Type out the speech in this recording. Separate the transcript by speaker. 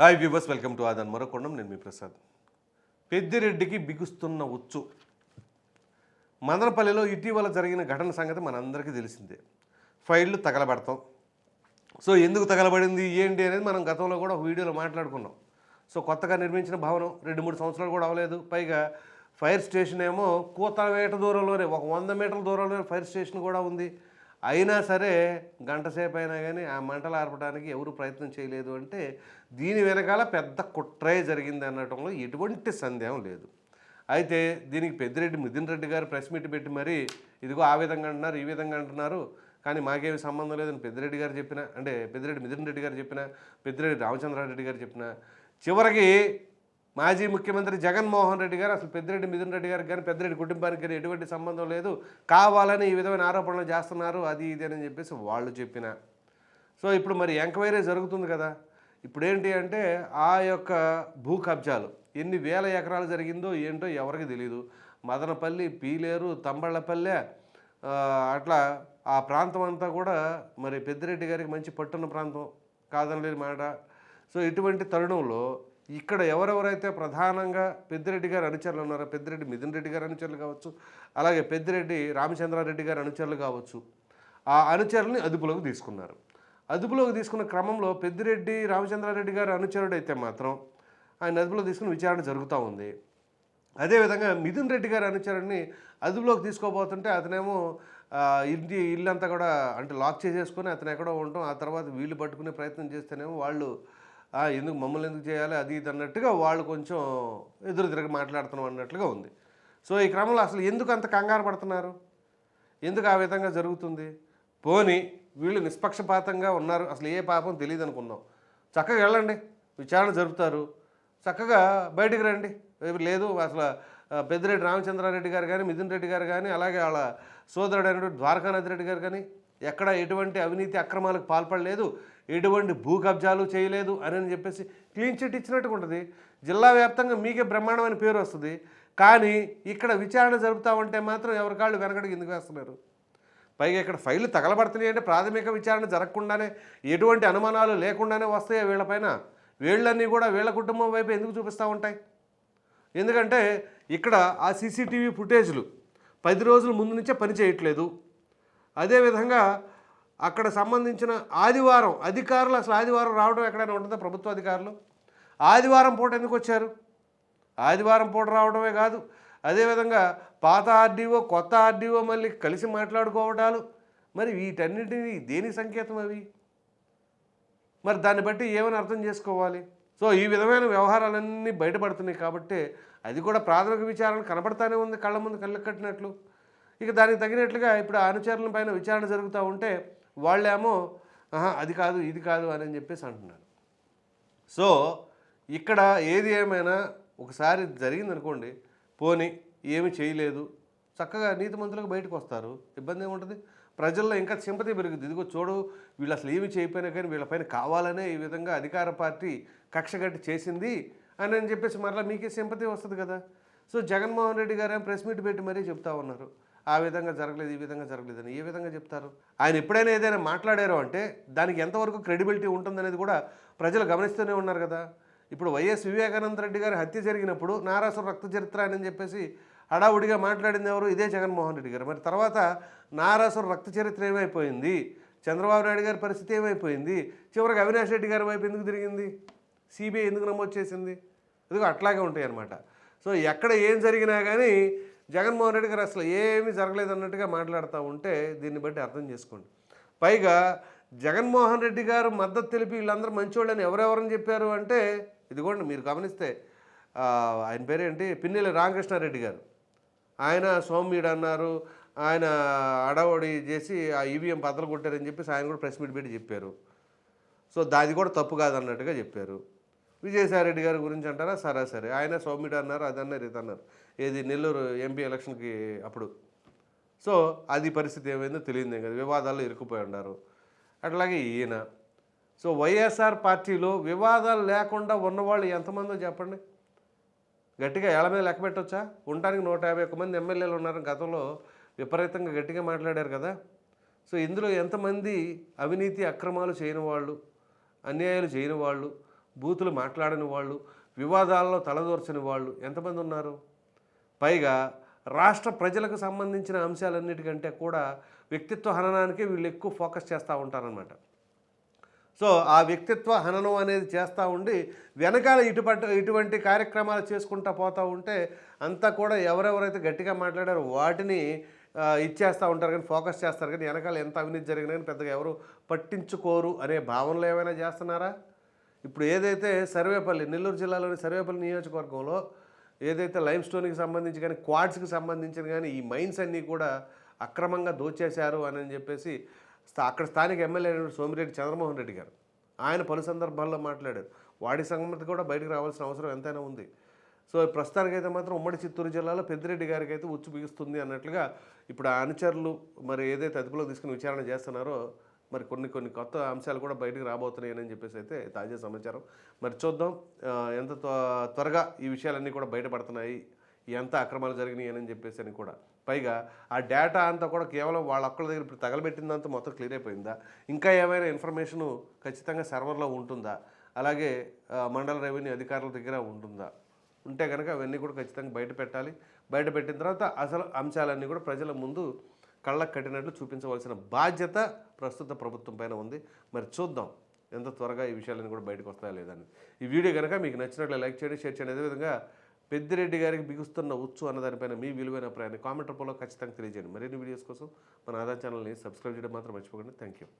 Speaker 1: Hi viewers welcome to ఆదాన్ మరొకొండం నేను మీ ప్రసాద్. పెద్దిరెడ్డికి బిగుస్తున్న ఉచ్చు. మదనపల్లిలో ఇటీవల జరిగిన ఘటన సంగతి మనందరికీ తెలిసిందే. ఫైళ్ళు తగలబెడతాం. సో ఎందుకు తగలబడింది? ఏంటి అనేది మనం గతంలో కూడా ఒక వీడియోలో మాట్లాడుకున్నాం. సో కొత్తగా నిర్మించిన భవనం రెండు మూడు సంవత్సరాలు కూడా అవ్వలేదు. పైగా ఫైర్ స్టేషన్ ఏమో కూతవేట దూరంలోనే ఒక వంద మీటర్ల దూరంలోనే ఫైర్ స్టేషన్ కూడా ఉంది. అయినా సరే గంటసేపు అయినా కానీ ఆ మంటలు ఆర్పడానికి ఎవరు ప్రయత్నం చేయలేదు అంటే దీని వెనకాల పెద్ద కుట్రే జరిగింది అనటంలో ఎటువంటి సందేహం లేదు. అయితే దీనికి పెద్దిరెడ్డి మిథున్ రెడ్డి గారు ప్రెస్ మీట్ పెట్టి మరీ ఇదిగో ఆ విధంగా అంటున్నారు ఈ విధంగా అంటున్నారు కానీ మాకేమి సంబంధం లేదని పెద్దిరెడ్డి గారు చెప్పిన అంటే పెద్దిరెడ్డి మిథున్ రెడ్డి గారు చెప్పిన పెద్దిరెడ్డి రామచంద్రారెడ్డి గారు చెప్పిన చివరికి మాజీ ముఖ్యమంత్రి జగన్మోహన్ రెడ్డి గారు అసలు పెద్దిరెడ్డి మిథున్ రెడ్డి గారికి కానీ పెద్దిరెడ్డి కుటుంబానికి కానీ ఎటువంటి సంబంధం లేదు. కావాలని ఈ విధమైన ఆరోపణలు చేస్తున్నారు. అది ఇది అని చెప్పేసి వాళ్ళు చెప్పిన. సో ఇప్పుడు మరి ఎంక్వైరీ జరుగుతుంది కదా. ఇప్పుడు ఏంటి అంటే ఆ యొక్క భూ కబ్జాలు ఎన్ని వేల ఎకరాలు జరిగిందో ఏంటో ఎవరికి తెలియదు మదనపల్లి పీలేరు తంబళ్ళపల్లె అట్లా ఆ ప్రాంతం అంతా కూడా మరి పెద్దిరెడ్డి గారికి మంచి పట్టున్న ప్రాంతం కాదనలేని మాట. సో ఇటువంటి తరుణంలో ఇక్కడ ఎవరెవరైతే ప్రధానంగా పెద్దిరెడ్డి గారు అనుచరులు ఉన్నారో పెద్దిరెడ్డి మిథున్ రెడ్డి గారు అనుచరులు కావచ్చు అలాగే పెద్దిరెడ్డి రామచంద్రారెడ్డి గారు అనుచరులు కావచ్చు ఆ అనుచరుల్ని అదుపులోకి తీసుకున్నారు. అదుపులోకి తీసుకున్న క్రమంలో పెద్దిరెడ్డి రామచంద్రారెడ్డి గారు అనుచరుడు అయితే మాత్రం ఆయన అదుపులో తీసుకుని విచారణ జరుగుతూ ఉంది. అదేవిధంగా మిథున్ రెడ్డి గారి అనుచరుడిని అదుపులోకి తీసుకోబోతుంటే అతనేమో ఇంటి ఇల్లంతా కూడా అంటే లాక్ చేసేసుకొని అతను ఎక్కడో ఉండటం ఆ తర్వాత వీళ్ళు పట్టుకునే ప్రయత్నం చేస్తేనేమో వాళ్ళు ఎందుకు మమ్మల్ని ఎందుకు చేయాలి అది ఇది అన్నట్టుగా వాళ్ళు కొంచెం ఎదురు తిరగ మాట్లాడుతున్నాం అన్నట్లుగా ఉంది. సో ఈ క్రమంలో అసలు ఎందుకు అంత కంగారు పడుతున్నారు? ఎందుకు ఆ విధంగా జరుగుతుంది? పోని వీళ్ళు నిష్పక్షపాతంగా ఉన్నారు అసలు ఏ పాపం తెలియదు అనుకుందాం చక్కగా వెళ్ళండి విచారణ జరుపుతారు. చక్కగా బయటికి రండి. లేదు అసలు పెద్దిరెడ్డి రామచంద్రారెడ్డి గారు కానీ మిథున్ రెడ్డి గారు కానీ అలాగే వాళ్ళ సోదరుడు అయినటువంటి ద్వారకానాథ్ రెడ్డి గారు కానీ ఎక్కడ ఎటువంటి అవినీతి అక్రమాలకు పాల్పడలేదు. ఎటువంటి భూ కబ్జాలు చేయలేదు అని అని చెప్పేసి క్లీన్ చిట్ ఇచ్చినట్టుగా ఉంటుంది. జిల్లా వ్యాప్తంగా మీకే బ్రహ్మాండమైన పేరు వస్తుంది. కానీ ఇక్కడ విచారణ జరుపుతామంటే మాత్రం ఎవరికాళ్ళు వెనకడికి ఎందుకు వేస్తున్నారు పైగా ఇక్కడ ఫైళ్ళు తగలబడుతున్నాయి అంటే ప్రాథమిక విచారణ జరగకుండానే ఎటువంటి అనుమానాలు లేకుండానే వస్తాయి వీళ్ళపైన? వీళ్ళన్నీ కూడా వీళ్ళ కుటుంబం వైపు ఎందుకు చూపిస్తూ ఉంటాయి? ఎందుకంటే ఇక్కడ ఆ సీసీటీవీ ఫుటేజ్లు పది రోజుల ముందు నుంచే పని చేయట్లేదు. అదేవిధంగా అక్కడ సంబంధించిన ఆదివారం అధికారులు అసలు ఆదివారం రావడం ఎక్కడైనా ఉంటుందా ప్రభుత్వ అధికారులు? ఆదివారం పూట ఎందుకు వచ్చారు? ఆదివారం పూట రావడమే కాదు. అదేవిధంగా పాత ఆర్డీఓ కొత్త ఆర్డీఓ మళ్ళీ కలిసి మాట్లాడుకోవటాలు. మరి వీటన్నిటిని దేని సంకేతం అవి? మరి దాన్ని బట్టి ఏమని అర్థం చేసుకోవాలి? సో ఈ విధమైన వ్యవహారాలన్నీ బయటపడుతున్నాయి కాబట్టి అది కూడా ప్రాథమిక విచారణ కనబడతానే ఉంది కళ్ళ ముందు కళ్ళు కట్టినట్లు. ఇక దానికి తగినట్లుగా ఇప్పుడు అనుచరుల పైన విచారణ జరుగుతూ ఉంటే వాళ్ళేమో ఆహా అది కాదు ఇది కాదు అని చెప్పేసి అంటున్నారు. సో ఇక్కడ ఏది ఏమైనా ఒకసారి జరిగిందనుకోండి పోని ఏమి చేయలేదు చక్కగా నీతి మంత్రులకు బయటకు వస్తారు ఇబ్బంది ఏముంటుంది? ప్రజల్లో ఇంకా సింపతి పెరుగుతుంది ఇదిగో చూడు వీళ్ళు అసలు ఏమి చేయకపోయినా కానీ వీళ్ళపైన కావాలనే ఈ విధంగా అధికార పార్టీ కక్షగట్టి చేసింది అని అని చెప్పేసి మరలా మీకే సింపతి వస్తుంది కదా. సో జగన్మోహన్ రెడ్డి గారు ప్రెస్ మీట్ పెట్టి మరీ చెప్తా ఉన్నారు. ఆ విధంగా జరగలేదు ఈ విధంగా జరగలేదు అని ఏ విధంగా చెప్తారు? ఆయన ఎప్పుడైనా ఏదైనా మాట్లాడారో అంటే దానికి ఎంతవరకు క్రెడిబిలిటీ ఉంటుందనేది కూడా ప్రజలు గమనిస్తూనే ఉన్నారు కదా. ఇప్పుడు వైఎస్ వివేకానంద రెడ్డి గారి హత్య జరిగినప్పుడు నారాసుర రక్త చరిత్ర అని చెప్పేసి హడావుడిగా మాట్లాడింది ఎవరు? ఇదే జగన్మోహన్ రెడ్డి గారు. మరి తర్వాత నారాసుర రక్త చరిత్ర ఏమైపోయింది? చంద్రబాబు నాయుడు గారి పరిస్థితి ఏమైపోయింది? చివరికి అవినాష్ రెడ్డి గారి వైపు ఎందుకు తిరిగింది? సిబిఐ ఎందుకు నమోదు చేసింది? ఇదిగో అట్లాగే ఉంటాయి అన్నమాట సో ఎక్కడ ఏం జరిగినా కానీ జగన్మోహన్ రెడ్డి గారు అసలు ఏమీ జరగలేదు అన్నట్టుగా మాట్లాడుతూ ఉంటే దీన్ని బట్టి అర్థం చేసుకోండి. పైగా జగన్మోహన్ రెడ్డి గారు మద్దతు తెలిపి వీళ్ళందరూ మంచివాళ్ళని ఎవరెవరని చెప్పారు అంటే ఇదిగోండి మీరు గమనిస్తే ఆయన పేరేంటి? పిన్నెల రామకృష్ణారెడ్డి గారు. ఆయన సోమ్యుడు అన్నారు ఆయన అడవడి చేసి ఆ ఈవీఎం బద్దలు కొట్టారని చెప్పేసి ఆయన కూడా ప్రెస్ మీట్ పెట్టి చెప్పారు. సో దాది కూడా తప్పు కాదన్నట్టుగా చెప్పారు. విజయసాయిరెడ్డి గారి గురించి అంటారా? సరే సరే. ఆయన సౌమ్యుడు అన్నారు అది అన్నారు ఇది అన్నారు. ఏది? నెల్లూరు ఎంపీ ఎలక్షన్కి అప్పుడు. సో అది పరిస్థితి ఏమైందో తెలియదు కదా. వివాదాల్లో ఇరుక్కుపోయి ఉన్నారు. అట్లాగే ఈయన. సో వైఎస్ఆర్ పార్టీలో వివాదాలు లేకుండా ఉన్నవాళ్ళు ఎంతమందో చెప్పండి? గట్టిగా ఏళ్ళ మీద లెక్క పెట్టొచ్చా? ఉండడానికి నూట యాభై ఒక్క మంది ఎమ్మెల్యేలు ఉన్నారు గతంలో. విపరీతంగా గట్టిగా మాట్లాడారు కదా. సో ఇందులో ఎంతమంది అవినీతి అక్రమాలు చేయని వాళ్ళు అన్యాయాలు చేయని వాళ్ళు బూతులు మాట్లాడని వాళ్ళు వివాదాల్లో తలదూర్చని వాళ్ళు ఎంతమంది ఉన్నారు? పైగా రాష్ట్ర ప్రజలకు సంబంధించిన అంశాలన్నిటికంటే కూడా వ్యక్తిత్వ హననానికి వీళ్ళు ఎక్కువ ఫోకస్ చేస్తూ ఉంటారనమాట సో ఆ వ్యక్తిత్వ హననం అనేది చేస్తూ ఉండి వెనకాల ఇటుపట్ ఇటువంటి కార్యక్రమాలు చేసుకుంటా పోతూ ఉంటే అంతా కూడా ఎవరెవరైతే గట్టిగా మాట్లాడారో వాటిని ఇచ్చేస్తూ ఉంటారు కానీ ఫోకస్ చేస్తారు కానీ వెనకాల ఎంత అవినీతి జరిగినా కానీ పెద్దగా ఎవరు పట్టించుకోరు అనే భావనలో ఏమైనా చేస్తున్నారా? ఇప్పుడు ఏదైతే సర్వేపల్లి నెల్లూరు జిల్లాలోని సర్వేపల్లి నియోజకవర్గంలో ఏదైతే లైమ్ స్టోన్కి సంబంధించి కానీ క్వాడ్స్కి సంబంధించిన కానీ ఈ మైన్స్ అన్నీ కూడా అక్రమంగా దోచేశారు అని చెప్పేసి స్థా- అక్కడ స్థానిక ఎమ్మెల్యే సోమిరెడ్డి చంద్రమోహన్ రెడ్డి గారు ఆయన పలు సందర్భాల్లో మాట్లాడారు. వాడి సంగతి కూడా బయటకు రావాల్సిన అవసరం ఎంతైనా ఉంది. సో ప్రస్తుతానికైతే మాత్రం ఉమ్మడి చిత్తూరు జిల్లాలో పెద్దిరెడ్డి గారికి అయితే ఉచ్చు బిగుస్తుంది అన్నట్లుగా ఇప్పుడు ఆ అనుచరులు మరి ఏదైతే అదుపులో తీసుకుని విచారణ చేస్తున్నారో మరి కొన్ని కొన్ని కొత్త అంశాలు కూడా బయటకు రాబోతున్నాయని చెప్పేసి అయితే తాజా సమాచారం. మరి చూద్దాం ఎంత త్వ- త్వరగా ఈ విషయాలన్నీ కూడా బయటపడుతున్నాయి ఎంత అక్రమాలు జరిగినాయి అని చెప్పేసి అని కూడా. పైగా ఆ డేటా అంతా కూడా కేవలం వాళ్ళ ఒక్కళ్ళ దగ్గర ఇప్పుడు తగలబెట్టిందంతా మొత్తం క్లియర్ అయిపోయిందా? ఇంకా ఏమైనా ఇన్ఫర్మేషన్ ఖచ్చితంగా సర్వర్లో ఉంటుందా? అలాగే మండల రెవెన్యూ అధికారుల దగ్గర ఉంటుందా? ఉంటే కనుక అవన్నీ కూడా ఖచ్చితంగా బయట పెట్టాలి. బయట పెట్టిన తర్వాత అసలు అంశాలన్నీ కూడా ప్రజల ముందు కళ్ళకు కట్టినట్లు చూపించవలసిన బాధ్యత ప్రస్తుత ప్రభుత్వం పైన ఉంది. మరి చూద్దాం ఎంత త్వరగా ఈ విషయాలన్నీ కూడా బయటకు వస్తాయా లేదని ఈ వీడియో కనుక మీకు నచ్చినట్లు లైక్ చేయండి షేర్ చేయండి. అదేవిధంగా పెద్దిరెడ్డి గారికి బిగుస్తున్న ఉచ్చు అన్న దానిపైన మీ విలువైన అభిప్రాయాన్ని కామెంట్ రూపంలో ఖచ్చితంగా తెలియజేయండి. మరిన్ని వీడియోస్ కోసం మన ఆధార్ ఛానల్ని సబ్స్క్రైబ్ చేయడం మాత్రం మర్చిపోకండి. Thank you